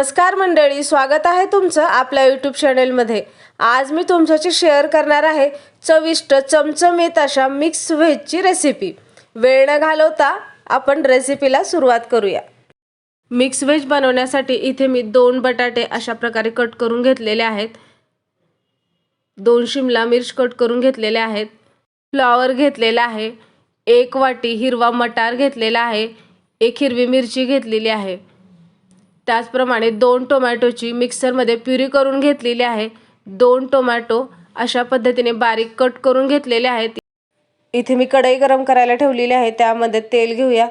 नमस्कार मंडळी स्वागत आहे तुमचं आपल्या यूट्यूब चॅनेलमध्ये आज मी तुमच्याशी शेअर करणार आहे चविष्ट चमचमीत अशा मिक्स व्हेजची रेसिपी वेळ न घालवता आपण रेसिपीला सुरुवात करूया. मिक्स व्हेज बनवण्यासाठी इथे मी दोन बटाटे अशा प्रकारे कट करून घेतलेले आहेत. दोन शिमला मिर्च कट करून घेतलेले आहेत. फ्लॉवर घेतलेला आहे. एक वाटी हिरवा मटार घेतलेला आहे. एक हिरवी मिरची घेतलेली आहे. त्याचप्रमाणे दोन टोमॅटोची मिक्सरमध्ये प्युरी करून घेतलेली आहे. दोन टोमॅटो अशा पद्धतीने बारीक कट करून घेतलेले आहेत. इथे मी कढई गरम करायला ठेवलेली आहे. त्यामध्ये तेल घेऊया.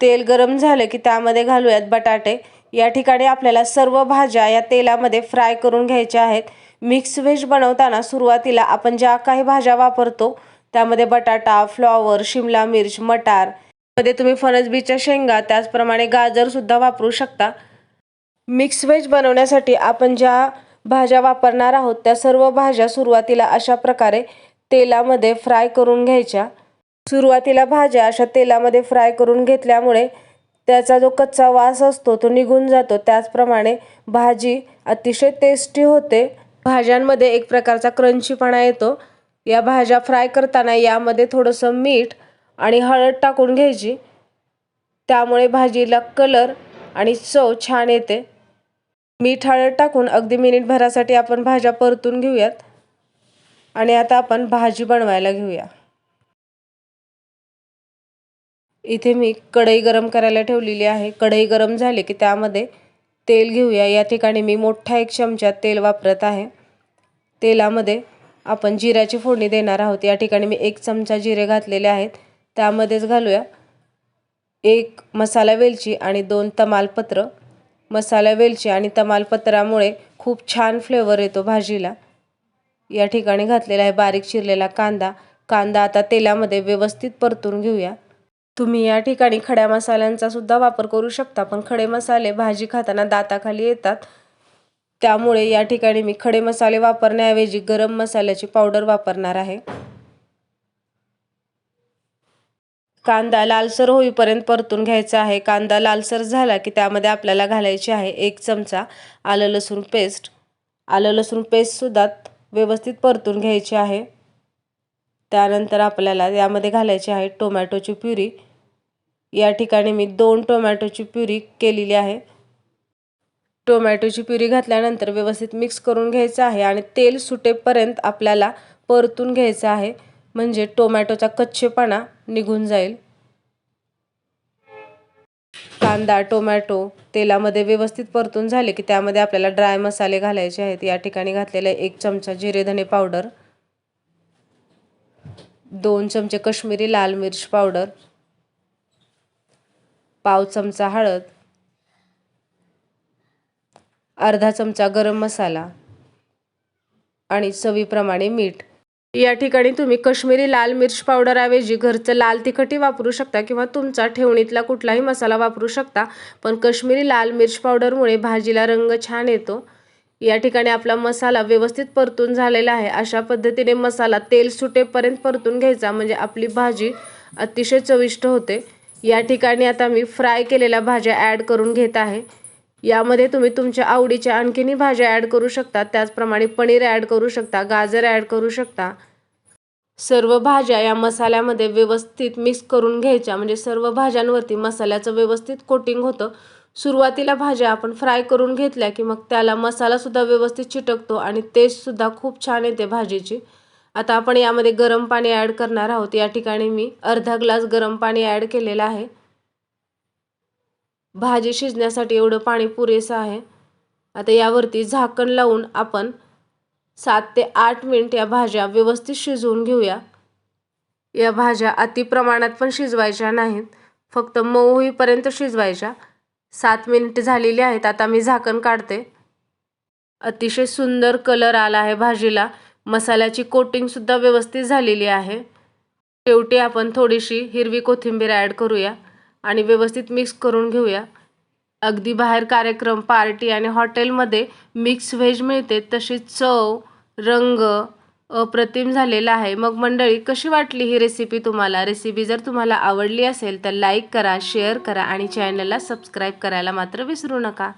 तेल गरम झालं की त्यामध्ये घालूयात बटाटे. या ठिकाणी आपल्याला सर्व भाज्या या तेलामध्ये फ्राय करून घ्यायच्या आहेत. मिक्स व्हेज बनवताना सुरुवातीला आपण ज्या काही भाज्या वापरतो त्यामध्ये बटाटा फ्लॉवर शिमला मिर्च मटार मध्ये तुम्ही फणसबीच्या शेंगा त्याचप्रमाणे गाजर सुद्धा वापरू शकता. मिक्स व्हेज बनवण्यासाठी आपण ज्या भाज्या वापरणार आहोत त्या सर्व भाज्या सुरुवातीला अशा प्रकारे तेलामध्ये फ्राय करून घ्यायच्या. सुरुवातीला भाज्या अशा तेलामध्ये फ्राय करून घेतल्यामुळे त्याचा जो कच्चा वास असतो तो निघून जातो. त्याचप्रमाणे भाजी अतिशय टेस्टी होते. भाज्यांमध्ये एक प्रकारचा क्रंचीपणा येतो. या भाज्या फ्राय करताना यामध्ये थोडंसं मीठ आणि हळद टाकून घ्यायची. त्यामुळे भाजीला कलर आणि चव छान येते. मीठ हळद टाकून अगदी मिनिटभरासाठी आपण भाज्या परतून घेऊयात. आणि आता आपण भाजी बनवायला घेऊया. इथे मी कढई गरम करायला ठेवलेली आहे. कढई गरम झाली की त्यामध्ये तेल घेऊया. या ठिकाणी मी मोठा एक चमचा तेल वापरत आहे. तेलामध्ये आपण जिऱ्याची फोडणी देणार आहोत. या ठिकाणी मी एक चमचा जिरे घातलेले आहेत. त्यामध्येच घालूया. एक मसाला वेलची आणि दोन तमालपत्र. मसाला वेलची आणि तमालपत्रामुळे खूप छान फ्लेवर येतो भाजीला. या ठिकाणी घातलेला आहे बारीक चिरलेला कांदा. कांदा आता तेलामध्ये व्यवस्थित परतून घेऊया. तुम्ही या ठिकाणी खड्या मसाल्यांचा सुद्धा वापर करू शकता पण खडे मसाले भाजी खाताना दाताखाली येतात. त्यामुळे या ठिकाणी मी खडे मसाले वापरण्याऐवजी गरम मसाल्याची पावडर वापरणार आहे. कांदा लालसर होईपर्यंत परतून घ्यायचा आहे. कांदा लालसर झाला की त्यामध्ये आपल्याला घालायची आहे एक चमचा आलं लसूण पेस्ट. आलं लसूण पेस्टसुद्धा व्यवस्थित परतून घ्यायची आहे. त्यानंतर आपल्याला यामध्ये घालायची आहे टोमॅटोची प्युरी. या ठिकाणी मी दोन टोमॅटोची प्युरी केलेली आहे. टोमॅटोची प्युरी घातल्यानंतर व्यवस्थित मिक्स करून घ्यायचं आहे आणि तेल सुटेपर्यंत आपल्याला परतून घ्यायचं आहे. म्हणजे टोमॅटोचा कच्चेपणा निघून जाईल. कांदा टोमॅटो तेलामध्ये व्यवस्थित परतून झाले की त्यामध्ये आपल्याला ड्राय मसाले घालायचे आहेत. या ठिकाणी घातलेले एक चमचा जिरे धने पावडर दोन चमचे कश्मीरी लाल मिर्च पावडर पाव चमचा हळद अर्धा चमचा गरम मसाला आणि चवीप्रमाणे मीठ. या ठिकाणी तुम्ही कश्मीरी लाल मिर्च पावडरऐवजी घरचं लाल तिखटही वापरू शकता किंवा तुमचा ठेवणीतला कुठलाही मसाला वापरू शकता. पण कश्मीरी लाल मिर्च पावडरमुळे भाजीला रंग छान येतो. या ठिकाणी आपला मसाला व्यवस्थित परतून झालेला आहे. अशा पद्धतीने मसाला तेल सुटेपर्यंत परतून घ्यायचा. म्हणजे आपली भाजी अतिशय चविष्ट होते. या ठिकाणी आता मी फ्राय केलेल्या भाज्या ॲड करून घेत आहे. यामध्ये तुम्ही तुमच्या आवडीच्या आणखीनही भाज्या ॲड करू शकता. त्याचप्रमाणे पनीर ॲड करू शकता गाजर ॲड करू शकता. सर्व भाज्या या मसाल्यामध्ये व्यवस्थित मिक्स करून घ्यायच्या. म्हणजे सर्व भाज्यांवरती मसाल्याचं व्यवस्थित कोटिंग होतं. सुरुवातीला भाज्या आपण फ्राय करून घेतल्या की मग त्याला मसालासुद्धा व्यवस्थित चिटकतो आणि टेस्टसुद्धा खूप छान येते भाजीची. आता आपण यामध्ये गरम पाणी ॲड करणार आहोत. या ठिकाणी मी अर्धा ग्लास गरम पाणी ॲड केलेलं आहे. भाजी शिजण्यासाठी एवढं पाणी पुरेसं आहे. आता यावरती झाकण लावून आपण सात ते आठ मिनिट या भाज्या व्यवस्थित शिजवून घेऊया. या भाज्या अति प्रमाणात पण शिजवायच्या नाहीत. फक्त मऊ होईपर्यंत शिजवायच्या. सात मिनिट झालेली आहेत. आता मी झाकण काढते. अतिशय सुंदर कलर आला आहे भाजीला. मसाल्याची कोटिंगसुद्धा व्यवस्थित झालेली आहे. शेवटी आपण थोडीशी हिरवी कोथिंबीर ॲड करूया. आणि व्यवस्थित मिक्स करून घेऊया. अगदी बाहेर कार्यक्रम पार्टी आणि हॉटेलमध्ये मिक्स व्हेज मिळते तशी चव रंग अप्रतिम झालेला आहे. मग मंडळी कशी वाटली ही रेसिपी तुम्हाला? रेसिपी जर तुम्हाला आवडली असेल तर लाईक करा शेअर करा आणि चॅनलला सबस्क्राईब करायला मात्र विसरू नका.